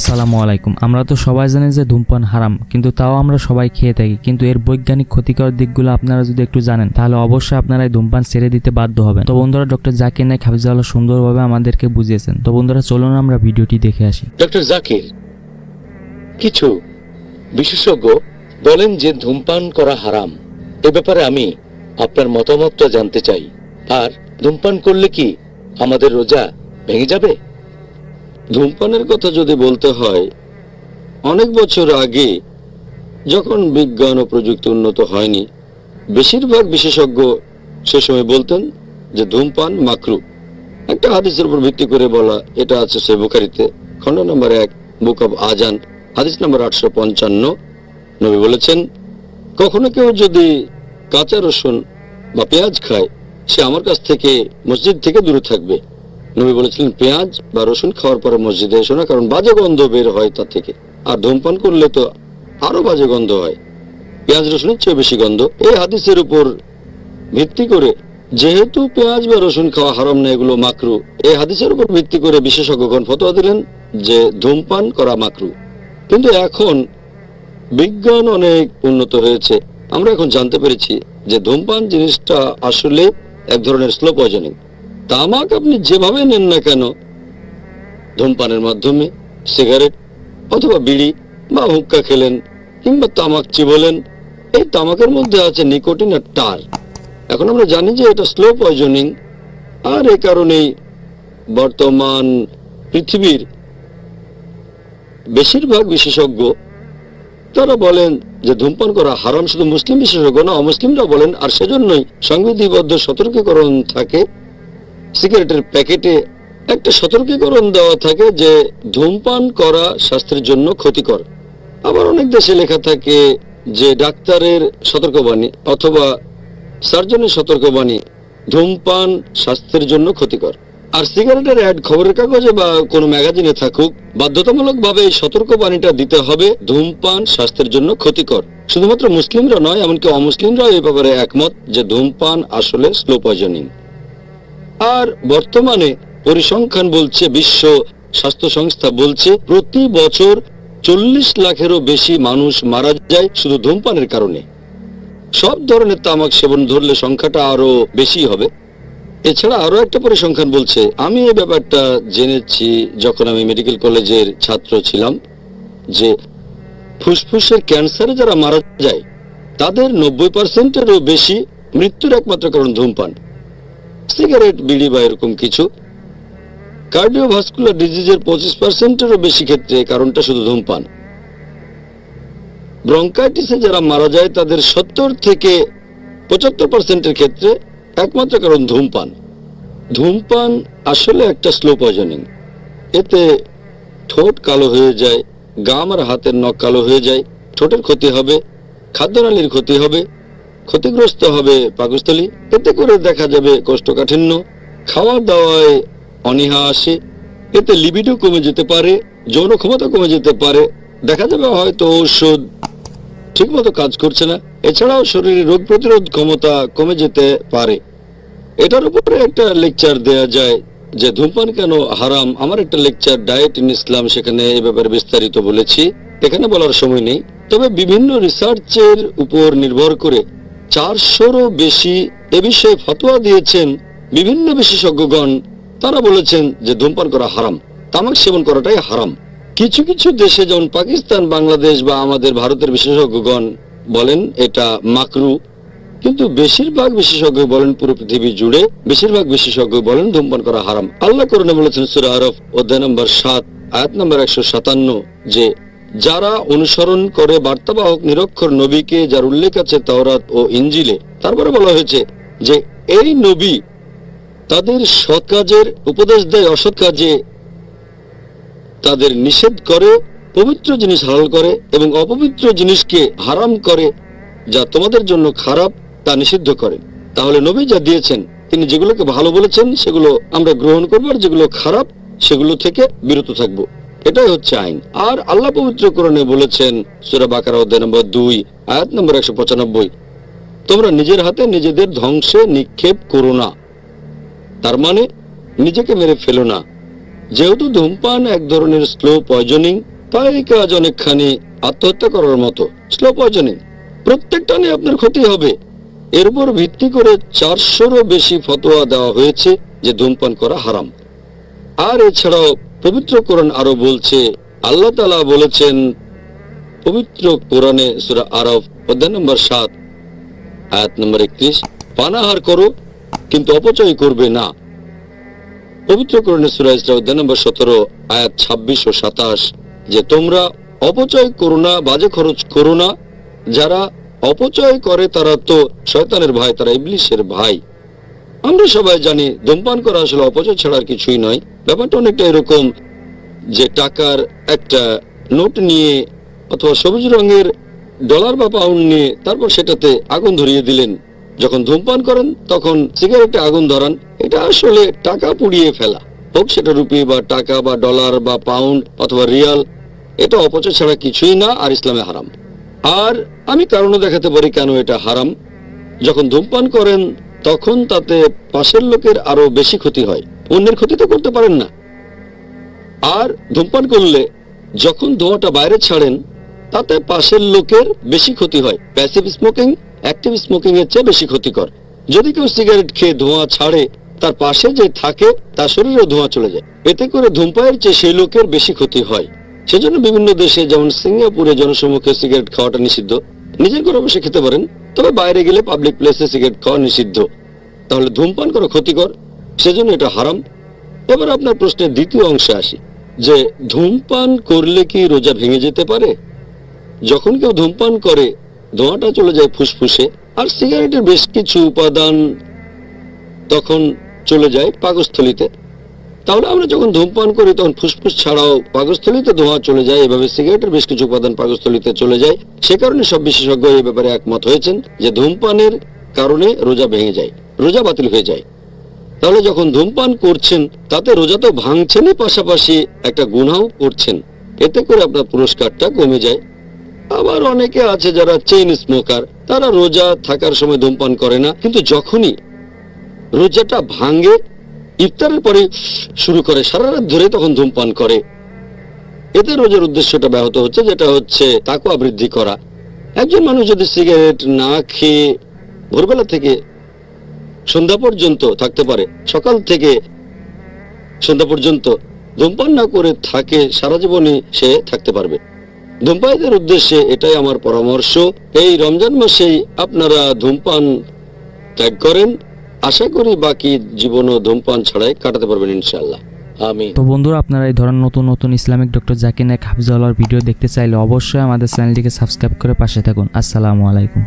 আসসালামু আলাইকুম। আমরা তো সবাই জানি যে ধূমপান হারাম, কিন্তু তাও আমরা সবাই খেয়ে থাকি। কিন্তু এর বৈজ্ঞানিক ক্ষতিকর দিকগুলো আপনারা যদি একটু জানেন, তাহলে অবশ্যই আপনারা এই ধূমপান ছেড়ে দিতে বাধ্য হবেন। তো বন্ধুরা, ডক্টর জাকির নাইক হাফিজাল্লাহ সুন্দরভাবে আমাদেরকে বুঝিয়েছেন। তো বন্ধুরা, চলুন আমরা ভিডিওটি দেখে আসি। ডক্টর জাকির, কিছু বিশেষজ্ঞ বলেন যে ধূমপান করা হারাম। এ ব্যাপারে আমি আপনার মতামতটা জানতে চাই। আর ধূমপান করলে কি আমাদের রোজা ভেঙে যাবে? ধূমপানের কথা যদি বলতে হয়, অনেক বছর আগে যখন বিজ্ঞান ও প্রযুক্তি উন্নত হয়নি, বেশিরভাগ বিশেষজ্ঞ সে সময় বলতেন যে ধূমপান মাকরু। একটা হাদিসের উপর ভিত্তি করে বলা এটা আছে সে বুখারিতে, খণ্ড নম্বর এক, বুক অব আজান হাদিস নম্বর আটশো পঞ্চান্ন। নবী বলেছেন, কখনো কেউ যদি কাঁচা রসুন বা পেঁয়াজ খায়, সে আমার কাছ থেকে মসজিদ থেকে দূরে থাকবে। নবী বলেছিলেন, পেঁয়াজ বা রসুন খাওয়ার পরে মসজিদে এসো না, কারণ বাজে গন্ধ বের হয় তা থেকে। আর ধূমপান করলে তো আরও বাজে গন্ধ হয়। পেঁয়াজ রসুনের চেয়ে বেশি গন্ধ। এই হাদিসের উপর ভিত্তি করে যেহেতু পেঁয়াজ বা রসুন খাওয়া হারাম না, এগুলো মাকরু, এই হাদিসের উপর ভিত্তি করে বিশেষজ্ঞগণ ফতোয়া দিলেন যে ধূমপান করা মাকরু। কিন্তু এখন বিজ্ঞান অনেক উন্নত হয়েছে। আমরা এখন জানতে পেরেছি যে ধূমপান জিনিসটা আসলে এক ধরনের স্লো পয়জনিং। তামাক আপনি যেভাবে নেন না কেন? ধূমপানের মাধ্যমে সিগারেট অথবা বিড়ি বা হুক্কা খেলেন কিংবা তামাক চিবলেন, এই তামাকের মধ্যে আছে নিকোটিন আর টার। এখন আমরা জানি যে এটা স্লো পয়জনিং, আর এই কারণেই বর্তমান পৃথিবীর বেশিরভাগ বিশেষজ্ঞ তারা বলেন যে ধূমপান করা হারাম, শুধু মুসলিম বিশেষজ্ঞ না অমুসলিমরা বলেন, আর সেজন্যই সংবিধিবদ্ধ সতর্কীকরণ থাকে সিগারেটের প্যাকেটে একটা সতর্কীকরণ দেওয়া থাকে যে ধূমপান করা স্বাস্থ্যের জন্য ক্ষতিকর। আবার অনেক দেশে লেখা থাকে যে ডাক্তারের সতর্কবাণী অথবা সার্জনের সতর্কবাণী ধূমপান স্বাস্থ্যের জন্য ক্ষতিকর। আর সিগারেটের অ্যাড খবরের কাগজে বা কোনো ম্যাগাজিনে থাকুক, বাধ্যতামূলকভাবে এই সতর্কবাণীটা দিতে হবে, ধূমপান স্বাস্থ্যের জন্য ক্ষতিকর। শুধুমাত্র মুসলিমরা নয়, এমনকি অমুসলিমরাও এই ব্যাপারে একমত যে ধূমপান আসলে স্লো পয়জনিং। আর বর্তমানে পরিসংখ্যান বলছে, বিশ্ব স্বাস্থ্য সংস্থা বলছে, প্রতি বছর চল্লিশ লাখেরও বেশি মানুষ মারা যায় শুধু ধূমপানের কারণে। সব ধরনের তামাক সেবন ধরলে সংখ্যাটা আরও বেশি হবে। এছাড়া আরও একটা পরিসংখ্যান বলছে, আমি এই ব্যাপারটা জেনেছি যখন আমি মেডিকেল কলেজের ছাত্র ছিলাম, যে ফুসফুসের ক্যান্সারে যারা মারা যায়, তাদের নব্বই পার্সেন্টেরও বেশি মৃত্যুর একমাত্র কারণ ধূমপান। সিগারেট, বিড়ি বা এরকম কিছু কার্ডিওভাস্কুলার ডিজিজের পঁচিশ পার্সেন্টেরও বেশি ক্ষেত্রে কারণটা শুধু ধূমপান। ব্রঙ্কাইটিসে যারা মারা যায়, তাদের সত্তর থেকে পঁচাত্তর পার্সেন্টের ক্ষেত্রে একমাত্র কারণ ধূমপান। ধূমপান আসলে একটা স্লো পয়জনিং এতে ঠোঁট কালো হয়ে যায়, গাম আর হাতের নখ কালো হয়ে যায়, ঠোঁটের ক্ষতি হবে, খাদ্যনালীর ক্ষতি হবে ক্ষতিগ্রস্ত হবে পাকস্থলী, এতে করে দেখা যাবে কোষ্ঠকাঠিন্য খাওয়া দাওয়ায় অনীহা আসে, এতে লিবিডো কমে যেতে পারে যৌন ক্ষমতা কমে যেতে পারে। দেখা যাবে হয়তো ঔষধ ঠিকমতো কাজ করছে না, এছাড়াও শরীরে রোগ প্রতিরোধ ক্ষমতা কমে যেতে পারে। এটার উপরে একটা লেকচার দেয়া যায় যে ধূমপান কেন হারাম? আমার একটা লেকচার, ডায়েট ইন ইসলাম, সেখানে এ ব্যাপারে বিস্তারিত বলেছি। এখানে বলার সময় নেই। তবে বিভিন্ন রিসার্চের উপর নির্ভর করে চারশোরও বেশি এ বিষয়ে ফতোয়া দিয়েছেন বিভিন্ন বিশেষজ্ঞগণ। তারা বলেছেন যে ধূমপান করা হারাম, তামাক সেবন করাটাই হারাম। কিছু কিছু দেশে যেমন পাকিস্তান, বাংলাদেশ বা আমাদের ভারতের বিশেষজ্ঞগণ বলেন এটা মাকরু। কিন্তু বেশিরভাগ বিশেষজ্ঞ বলেন পুরো পৃথিবী জুড়ে বেশিরভাগ বিশেষজ্ঞ বলেন ধূমপান করা হারাম। আল্লাহ করণে বলেছেন সুরা আরফ অধ্যায় নম্বর সাত, আয়াত নম্বর একশো সাতান্ন, যে যারা অনুসরণ করে বার্তাবাহক নিরক্ষর নবীকে যার উল্লেখ আছে তাওরাত ও ইঞ্জিলে তারপরে বলা হয়েছে যে এই নবী তাদের সৎ কাজের উপদেশ দেয়, অসৎ কাজে তাদের নিষেধ করে, পবিত্র জিনিস হারাল করে এবং অপবিত্র জিনিসকে হারাম করে যা তোমাদের জন্য খারাপ তা নিষিদ্ধ করে। তাহলে নবী যা দিয়েছেন, তিনি যেগুলোকে ভালো বলেছেন, সেগুলো আমরা গ্রহণ করব, আর যেগুলো খারাপ, সেগুলো থেকে বিরত থাকব। এটাই হচ্ছে আইন। আর আল্লাহ পবিত্র করণে বলেছেন, সুরা বাকার অধ্যায় নম্বর দুই, আয়াত নম্বর একশো পঁচানব্বই, তোমরা নিজের হাতে নিজেদের ধ্বংসে নিক্ষেপ করো না। তার মানে নিজেকে মেরে ফেলো না। যেহেতু ধূমপান এক ধরনের স্লো পয়জনিং তাই এই কাজ অনেকখানি আত্মহত্যা করার মতো। স্লো পয়জনিং প্রত্যেকটা নিয়ে আপনার ক্ষতি হবে। এর উপর ভিত্তি করে চারশোরও বেশি ফতোয়া দেওয়া হয়েছে যে ধূমপান করা হারাম। আর এছাড়াও পবিত্র কোরআন আরও বলছে, আল্লাহ তালা বলেছেন, পবিত্র কোরআনে সুরা আরব অধ্যায় নম্বর সাত, আয়াত নম্বর একত্রিশ, পানাহার করো, কিন্তু অপচয় করবে না। পবিত্র কোরআনে সুরা ইসরা, অধ্যায় নম্বর সতেরো, আয়াত ছাব্বিশ ও সাতাশ, যে তোমরা অপচয় করো না, বাজে খরচ করো না, যারা অপচয় করে তারা তো শয়তানের ভাই, তারা ইবলিশের ভাই। আমরা সবাই জানি ধূমপান করা আসলে অপচয় ছাড়া আর কিছুই নয়। ব্যাপারটা অনেকটা এরকম যে টাকার একটা নোট নিয়ে অথবা সবুজ রঙের ডলার বা পাউন্ড নিয়ে তারপর সেটাতে আগুন ধরিয়ে দিলেন। যখন ধূমপান করেন, তখন সিগারেটে আগুন ধরান। এটা আসলে টাকা পুড়িয়ে ফেলা। হোক সেটা রুপি বা টাকা বা ডলার বা পাউন্ড অথবা রিয়াল, এটা অপচয় ছাড়া কিছুই না আর ইসলামে হারাম। আর আমি কারণও দেখাতে পারি কেন এটা হারাম। যখন ধূমপান করেন তখন তাতে পাশের লোকের আরও বেশি ক্ষতি হয়। অন্যের ক্ষতি তো করতে পারেন না। আর ধূমপান করলে যখন ধোঁয়াটা বাইরে ছাড়েন, তাতে পাশের লোকের বেশি ক্ষতি হয়। প্যাসিভ স্মোকিং অ্যাক্টিভ স্মোকিং এর চেয়ে বেশি ক্ষতিকর। যদি কেউ সিগারেট খেয়ে ধোঁয়া ছাড়ে, তার পাশে যে থাকে, তার শরীরেও ধোঁয়া চলে যায়। এতে করে ধূমপানের চেয়ে সেই লোকের বেশি ক্ষতি হয়। সেজন্য বিভিন্ন দেশে, যেমন সিঙ্গাপুরে জনসম্মুখে সিগারেট খাওয়াটা নিষিদ্ধ। নিজের ঘরে বসে খেতে পারেন, তবে বাইরে গেলে পাবলিক প্লেসে সিগারেট খাওয়া নিষিদ্ধ। তাহলে ধূমপান করা ক্ষতিকর, সেজন্য এটা হারাম। এবার আপনার প্রশ্নের দ্বিতীয় অংশে আসি, যে ধূমপান করলে কি রোজা ভেঙে যেতে পারে? যখন কেউ ধূমপান করে, ধোঁয়াটা চলে যায় ফুসফুসে, আর সিগারেটের বেশ কিছু উপাদান তখন চলে যায় পাকস্থলিতে। তাহলে আমরা যখন ধূমপান করি, তখন ফুসফুস ছাড়াও পাকস্থলিতে ধোঁয়া চলে যায়। এভাবে সিগারেটের বেশ কিছু উপাদান পাকস্থলিতে চলে যায়। সে কারণে সব বিশেষজ্ঞ এই ব্যাপারে একমত হয়েছেন যে ধূমপানের কারণে রোজা ভেঙে যায়, রোজা বাতিল হয়ে যায়। তাহলে যখন ধূমপান করছেন, তাতে রোজা তো ভাঙছেনই পাশাপাশি একটা গুনাও করছেন। এতে করে আপনার পুরস্কারটা কমে যায়। আবার অনেকে আছে যারা চেইন স্মোকার তারা রোজা থাকার সময় ধূমপান করে না। কিন্তু যখনই রোজাটা ভাঙে ইফতারের পরে শুরু করে সারা রাত ধরে তখন ধূমপান করে। এতে রোজার উদ্দেশ্যটা ব্যাহত হচ্ছে, যেটা হচ্ছে তাকুয়া বৃদ্ধি করা। একজন মানুষ যদি সিগারেট না খেয়ে ভোরবেলা থেকে সন্ধ্যা পর্যন্ত থাকতে পারে, সকাল থেকে সন্ধ্যা পর্যন্ত ধূমপান না করে থাকে, সারা জীবনই সে থাকতে পারবে। ধূমপায়ীদের উদ্দেশ্যে এটাই আমার পরামর্শ। এই রমজান মাসেই আপনারা ধূমপান ত্যাগ করেন। আশা করি বাকি জীবন ও ধূমপান ছাড়াই কাটাতে পারবেন ইনশাল্লাহ আমি তো বন্ধুরা, আপনারা এই ধরনের নতুন নতুন ইসলামিক ডক্টর জাকির নায়ক হাফিজাল্লাহর ভিডিও দেখতে চাইলে অবশ্যই আমাদের চ্যানেলটিকে সাবস্ক্রাইব করে পাশে থাকুন। আসসালামু আলাইকুম।